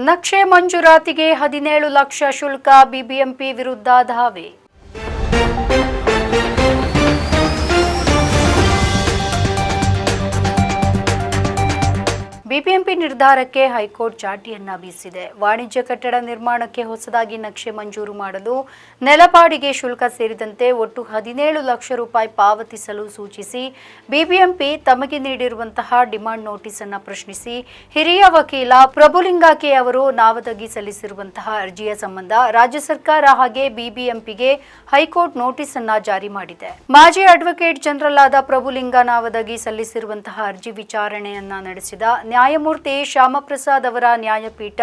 ನಕ್ಷೆ ಮಂಜೂರಾತಿಗೆ ಹದಿನೇಳು ಲಕ್ಷ ಶುಲ್ಕ ಬಿಬಿಎಂಪಿ ವಿರುದ್ಧ ಧಾವೆ ಬಿಬಿಎಂಪಿ ನಿರ್ಧಾರಕ್ಕೆ ಹೈಕೋರ್ಟ್ ಚಾಟಿಯನ್ನ ಬೀಸಿದೆ. ವಾಣಿಜ್ಯ ಕಟ್ಟಡ ನಿರ್ಮಾಣಕ್ಕೆ ಹೊಸದಾಗಿ ನಕ್ಷೆ ಮಂಜೂರು ಮಾಡಲು ನೆಲಪಾಡಿಗೆ ಶುಲ್ಕ ಸೇರಿದಂತೆ ಒಟ್ಟು ಹದಿನೇಳು ಲಕ್ಷ ರೂಪಾಯಿ ಪಾವತಿಸಲು ಸೂಚಿಸಿ, ಬಿಬಿಎಂಪಿ ತಮಗೆ ನೀಡಿರುವಂತಹ ಡಿಮಾಂಡ್ ನೋಟಿಸ್ ಅನ್ನ ಪ್ರಶ್ನಿಸಿ, ಹಿರಿಯ ವಕೀಲ ಪ್ರಭುಲಿಂಗಾಕೆ ಅವರು ನಾವದಗಿ ಸಲ್ಲಿಸಿರುವಂತಹ ಅರ್ಜಿಯ ಸಂಬಂಧ ರಾಜ್ಯ ಸರ್ಕಾರ ಹಾಗೆ ಬಿಬಿಎಂಪಿಗೆ ಹೈಕೋರ್ಟ್ ನೋಟಿಸ್ ಅನ್ನ ಜಾರಿ ಮಾಡಿದೆ. ಮಾಜಿ ಅಡ್ವೊಕೇಟ್ ಜನರಲ್ ಆದ ಪ್ರಭುಲಿಂಗ ನಾವದಗಿ ಸಲ್ಲಿಸಿರುವಂತಹ ಅರ್ಜಿ ವಿಚಾರಣೆಯನ್ನ ನಡೆಸಿದ ನ್ಯಾಯಮೂರ್ತಿ ಶ್ಯಾಮಪ್ರಸಾದ್ ಅವರ ನ್ಯಾಯಪೀಠ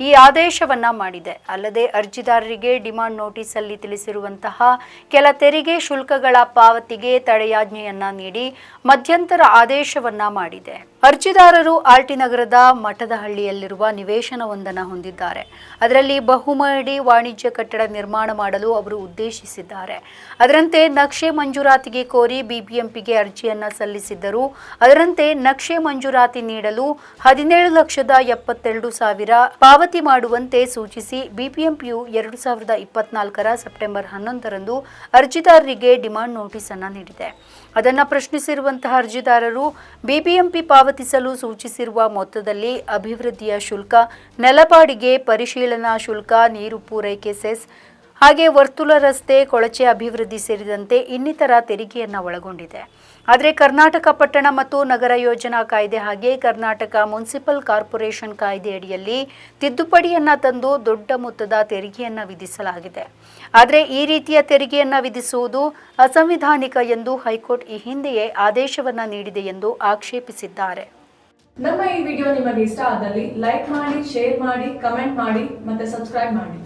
ಈ ಆದೇಶವನ್ನ ಮಾಡಿದೆ. ಅಲ್ಲದೆ ಅರ್ಜಿದಾರರಿಗೆ ಡಿಮಾಂಡ್ ನೋಟಿಸ್ ಅಲ್ಲಿ ತಿಳಿಸಿರುವಂತಹ ಕೆಲ ತೆರಿಗೆ ಶುಲ್ಕಗಳ ಪಾವತಿಗೆ ತಡೆಯಾಜ್ಞೆಯನ್ನ ನೀಡಿ ಮಧ್ಯಂತರ ಆದೇಶವನ್ನ ಮಾಡಿದೆ. ಅರ್ಜಿದಾರರು ಆರ್ಟಿ ನಗರದ ಮಠದಹಳ್ಳಿಯಲ್ಲಿರುವ ನಿವೇಶನವೊಂದನ್ನು ಹೊಂದಿದ್ದಾರೆ. ಅದರಲ್ಲಿ ಬಹುಮಹಡಿ ವಾಣಿಜ್ಯ ಕಟ್ಟಡ ನಿರ್ಮಾಣ ಮಾಡಲು ಅವರು ಉದ್ದೇಶಿಸಿದ್ದಾರೆ. ಅದರಂತೆ ನಕ್ಷೆ ಮಂಜೂರಾತಿಗೆ ಕೋರಿ ಬಿಬಿಎಂಪಿಗೆ ಅರ್ಜಿಯನ್ನ ಸಲ್ಲಿಸಿದ್ದರು ಅದರಂತೆ ನಕ್ಷೆ ಮಂಜೂರಾತಿ ನೀಡಲು ಹದಿನೇಳು ಲಕ್ಷದ ಎಪ್ಪತ್ತೆರಡು ಸಾವಿರ ಪಾವತಿ ಮಾಡುವಂತೆ ಸೂಚಿಸಿ ಬಿಪಿಎಂಪಿಯು ಎರಡು ಸಾವಿರದ ಇಪ್ಪತ್ನಾಲ್ಕರ ಸೆಪ್ಟೆಂಬರ್ ಹನ್ನೊಂದರಂದು ಅರ್ಜಿದಾರರಿಗೆ ಡಿಮಾಂಡ್ ನೋಟಿಸ್ ಅನ್ನು ನೀಡಿದೆ. ಅದನ್ನು ಪ್ರಶ್ನಿಸಿರುವಂತಹ ಅರ್ಜಿದಾರರು ಬಿಬಿಎಂಪಿ ಪಾವತಿಸಲು ಸೂಚಿಸಿರುವ ಮೊತ್ತದಲ್ಲಿ ಅಭಿವೃದ್ಧಿಯ ಶುಲ್ಕ, ನೆಲಪಾಡಿಗೆ ಪರಿಶೀಲನಾ ಶುಲ್ಕ, ನೀರು ಪೂರೈಕೆ ಸೆಸ್ ಹಾಗೆ ವರ್ತುಲ ರಸ್ತೆ, ಕೊಳಚೆ ಅಭಿವೃದ್ಧಿ ಸೇರಿದಂತೆ ಇನ್ನಿತರ ತೆರಿಗೆಯನ್ನು ಒಳಗೊಂಡಿದೆ. ಆದರೆ ಕರ್ನಾಟಕ ಪಟ್ಟಣ ಮತ್ತು ನಗರ ಯೋಜನಾ ಕಾಯ್ದೆ ಹಾಗೆ ಕರ್ನಾಟಕ ಮುನ್ಸಿಪಲ್ ಕಾರ್ಪೊರೇಷನ್ ಕಾಯ್ದೆ ಅಡಿಯಲ್ಲಿ ತಿದ್ದುಪಡಿಯನ್ನ ತಂದು ದೊಡ್ಡ ಮೊತ್ತದ ತೆರಿಗೆಯನ್ನ ವಿಧಿಸಲಾಗಿದೆ. ಆದರೆ ಈ ರೀತಿಯ ತೆರಿಗೆಯನ್ನ ವಿಧಿಸುವುದು ಅಸಂವಿಧಾನಿಕ ಎಂದು ಹೈಕೋರ್ಟ್ ಈ ಹಿಂದೆಯೇ ಆದೇಶವನ್ನ ನೀಡಿದೆ ಎಂದು ಆಕ್ಷೇಪಿಸಿದ್ದಾರೆ. ನಮ್ಮ ಈ ವಿಡಿಯೋ ನಿಮಗೆ ಇಷ್ಟ ಆದಲ್ಲಿ ಲೈಕ್ ಮಾಡಿ, ಶೇರ್ ಮಾಡಿ, ಕಮೆಂಟ್ ಮಾಡಿ ಮತ್ತೆ ಸಬ್ಸ್ಕ್ರೈಬ್ ಮಾಡಿ.